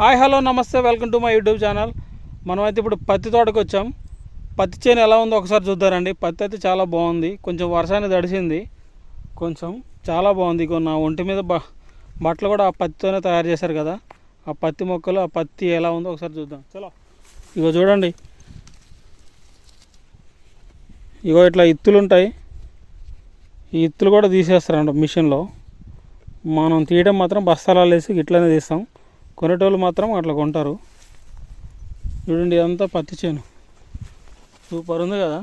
Hi hello నమస్తే welcome to my YouTube channel. మనమైతే ఇప్పుడు పత్తి తోటకు వచ్చాం. పత్తి చేను ఎలా ఉందో ఒకసారి చూద్దారండి. పత్తి అయితే చాలా బాగుంది. కొంచెం వర్షాన్ని దడిసింది కొంచెం చాలా బాగుంది. ఇగో నా ఒంటి మీద బ బట్టలు కూడా ఆ పత్తితోనే తయారు చేశారు కదా. ఆ పత్తి మొక్కలు ఆ పత్తి ఎలా ఉందో ఒకసారి చూద్దాం. చలో. ఇగో చూడండి. ఇగో ఇట్లా ఇత్తులు ఉంటాయి. ఈ ఇత్తులు కూడా తీసేస్తారంట మిషన్లో. మనం తీయడం మాత్రం బస్తాలలో వేసి ఇట్లనే తీస్తాం. కొనేటోళ్ళు మాత్రం అట్లా కొంటారు. చూడండి ఇదంతా పత్తి చేను. సూపర్ ఉంది కదా.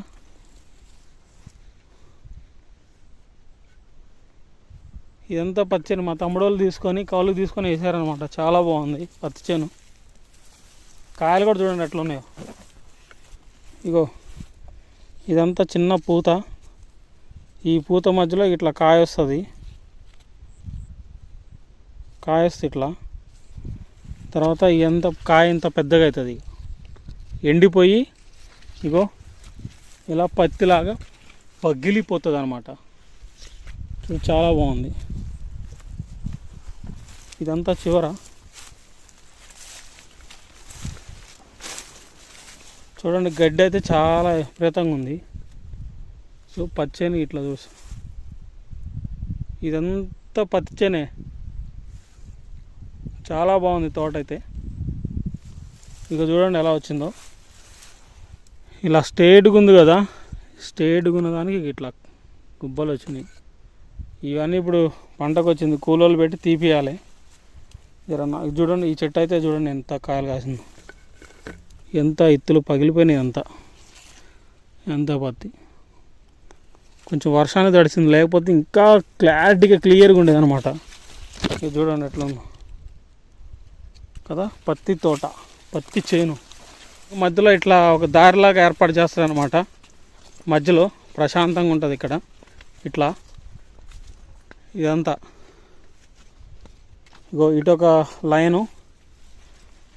ఇదంతా పత్తి చేను. మా తమ్ముడోళ్ళు తీసుకొని కౌలు తీసుకొని వేసారనమాట చాలా బాగుంది పత్తి చేను. కాయలు కూడా చూడండి ఎట్లా ఉన్నాయో ఇగో ఇదంతా చిన్న పూత. ఈ పూత మధ్యలో ఇట్లా కాయ వస్తుంది. కాయ వస్తుంది ఇట్లా. తర్వాత ఎంత కాయ ఇంత పెద్దగా అవుతుంది ఎండిపోయి ఇగో ఇలా పత్తిలాగా పగిలిపోతుంది అనమాట చూడు చాలా బాగుంది. ఇదంతా చివర. చూడండి గడ్డి అయితే చాలా విపరీతంగా ఉంది సో పచ్చని ఇట్లా చూసి. ఇదంతా పచ్చనే చాలా బాగుంది తోట అయితే. ఇక చూడండి ఎలా వచ్చిందో. ఇలా స్టేట్గా ఉంది కదా స్టేట్గా ఉన్న దానికి ఇట్లా గుబ్బలు వచ్చినాయి. ఇవన్నీ ఇప్పుడు పంటకు వచ్చింది కూలోళ్ళు పెట్టి తీపియాలి. జర నాకు చూడండి ఈ చెట్టు అయితే చూడండి ఎంత కాయలు కాసిందో. ఎంత ఇత్తులు పగిలిపోయినాయి అంత. ఎంత పత్తి. కొంచెం వర్షాన్ని తడిసింది లేకపోతే ఇంకా క్లారిటీగా క్లియర్గా ఉండేది అనమాట చూడండి ఎట్లా ఉందో. కదా? పత్తి తోట పత్తి చేను. మధ్యలో ఇట్లా ఒక దారిలాగా ఏర్పాటు చేస్తారనమాట మధ్యలో ప్రశాంతంగా ఉంటుంది ఇక్కడ. ఇట్లా. ఇదంతా. ఇగో ఇటొక లైను.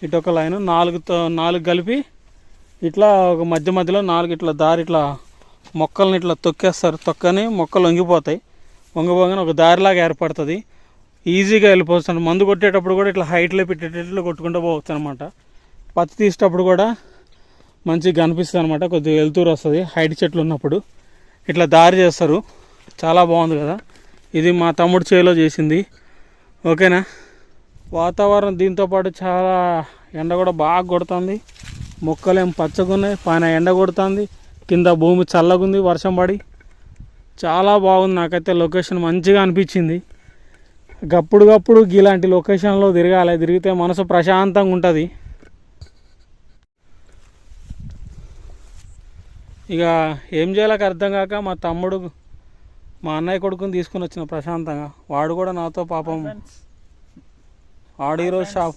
ఇటొక లైను. నాలుగుతో నాలుగు కలిపి ఇట్లా ఒక మధ్య మధ్యలో నాలుగు ఇట్లా దారి ఇట్లా మొక్కల్ని ఇట్లా తొక్కేస్తారు. తొక్కని మొక్కలు వంగిపోతాయి. వంగిపోగానే ఒక దారిలాగా ఏర్పడుతుంది. ఈజీగా వెళ్ళిపోతున్నాడు మందు కొట్టేటప్పుడు కూడా ఇట్లా హైట్లో పెట్టేటట్లు కొట్టుకుంటూ పోవచ్చు అనమాట పత్తి తీసేటప్పుడు కూడా మంచిగా కనిపిస్తుంది అనమాట కొద్దిగా వెళ్తూరు వస్తుంది. హైట్ చెట్లు ఉన్నప్పుడు ఇట్లా దారి చేస్తారు. చాలా బాగుంది కదా. ఇది మా తమ్ముడు చేలో చేసింది. ఓకేనా? వాతావరణం దీంతో పాటు చాలా ఎండ కూడా బాగా కొడుతుంది. మొక్కలేం పచ్చగా ఉన్నాయి. పైన ఎండ కొడుతుంది. కింద భూమి చల్లగా ఉంది వర్షం పడి. చాలా బాగుంది. నాకైతే లొకేషన్ మంచిగా అనిపించింది. గప్పుడు గప్పుడు ఇలాంటి లొకేషన్లో తిరగాలి. తిరిగితే మనసు ప్రశాంతంగా ఉంటుంది. ఇక ఏం చేయాలకు అర్థం కాక మా తమ్ముడు మా అన్నయ్య కొడుకుని తీసుకుని వచ్చిన ప్రశాంతంగా. వాడు కూడా నాతో పాపం వాడు ఈరోజు షాప్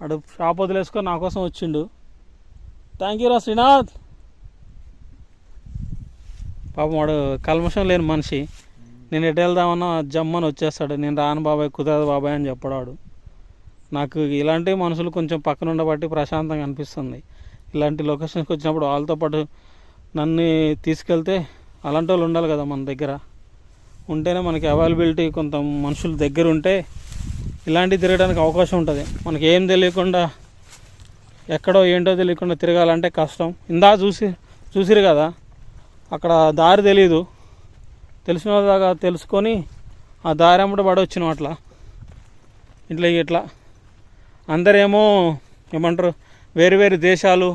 వాడు షాప్ వదిలేసుకొని నా కోసం వచ్చిండు. థ్యాంక్ యూ రా శ్రీనాథ్. పాపం వాడు కల్మషం లేని మనిషి. నేను ఎటు వెళ్దామన్నా జమ్మని వచ్చేస్తాడు. నేను రాను బాబాయ్ కుదరదు బాబాయ్ అని చెప్పడాడు. నాకు ఇలాంటి మనుషులు కొంచెం పక్కన ఉండబట్టి ప్రశాంతంగా అనిపిస్తుంది. ఇలాంటి లొకేషన్స్కి వచ్చినప్పుడు వాళ్ళతో పాటు నన్ను తీసుకెళ్తే అలాంటి వాళ్ళు ఉండాలి కదా మన దగ్గర. ఉంటేనే మనకి అవైలబిలిటీ కొంత మనుషుల దగ్గర ఉంటే ఇలాంటివి తిరగడానికి అవకాశం ఉంటుంది. మనకి ఏం తెలియకుండా ఎక్కడో ఏంటో తెలియకుండా తిరగాలంటే కష్టం. ఇందా చూసి చూసిరు కదా అక్కడ దారి తెలియదు తెలిసిన వాళ్ళ దాకా తెలుసుకొని ఆ దారి అమ్మట అట్లా. ఇట్లా ఇట్లా. అందరేమో ఏమంటారు వేరు వేరు దేశాలు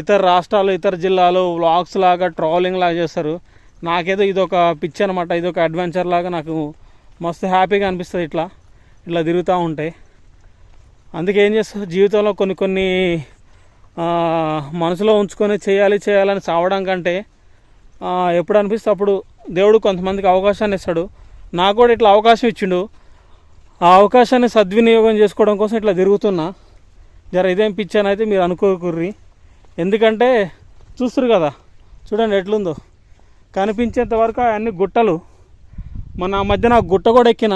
ఇతర రాష్ట్రాలు ఇతర జిల్లాలు వ్లాగ్స్ లాగా ట్రావెలింగ్ లాగా చేస్తారు. నాకేదో ఇది ఒక పిచ్ అనమాట ఇది ఒక అడ్వెంచర్ లాగా నాకు మస్తు హ్యాపీగా అనిపిస్తుంది ఇట్లా. ఇట్లా తిరుగుతూ ఉంటాయి అందుకే ఏం చేస్తారు జీవితంలో కొన్ని కొన్ని మనసులో ఉంచుకొని చేయాలి చేయాలని చావడం కంటే ఎప్పుడు అనిపిస్తే అప్పుడు దేవుడు కొంతమందికి అవకాశాన్ని ఇస్తాడు. నాకు కూడా ఇట్లా అవకాశం ఇచ్చిండు. ఆ అవకాశాన్ని సద్వినియోగం చేసుకోవడం కోసం ఇట్లా తిరుగుతున్నా. జర ఇదేం పిచ్చాను అయితే మీరు అనుకోకుర్రి. ఎందుకంటే చూస్తురు కదా చూడండి ఎట్లుందో. కనిపించేంత వరకు అన్ని గుట్టలు. మన ఆ మధ్యన ఆ గుట్ట కూడా ఎక్కిన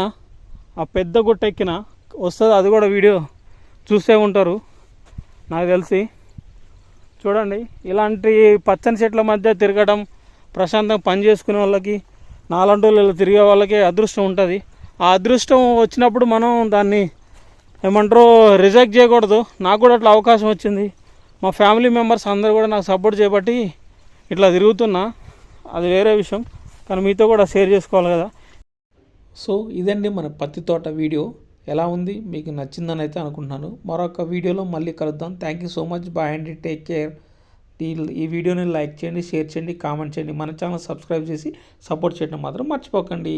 ఆ పెద్ద గుట్ట ఎక్కిన వస్తుంది అది కూడా వీడియో చూసే ఉంటారు. నాకు తెలిసి. చూడండి ఇలాంటి పచ్చని చెట్ల మధ్య తిరగడం ప్రశాంతంగా పని చేసుకునే వాళ్ళకి నాలంటి వాళ్ళు తిరిగే వాళ్ళకి అదృష్టం ఉంటుంది. ఆ అదృష్టం వచ్చినప్పుడు మనం దాన్ని ఏమంటారు రిజెక్ట్ చేయకూడదు. నాకు కూడా అట్లా అవకాశం వచ్చింది. మా ఫ్యామిలీ మెంబర్స్ అందరూ కూడా నాకు సపోర్ట్ చేయబట్టి ఇట్లా తిరుగుతున్నా. అది వేరే విషయం. కానీ మీతో కూడా షేర్ చేసుకోవాలి కదా. సో ఇదండి మన పత్తి తోట వీడియో. ఎలా ఉంది? మీకు నచ్చిందని అయితే అనుకుంటున్నాను. మరొక వీడియోలో మళ్ళీ కలుద్దాం. Thank you so much bye అండి. టేక్ కేర్ ఈ ఈ వీడియోని లైక్ చేయండి షేర్ చేయండి కామెంట్ చేయండి. మన ఛానల్ సబ్స్క్రైబ్ చేసి సపోర్ట్ చేయడం మాత్రం మర్చిపోకండి.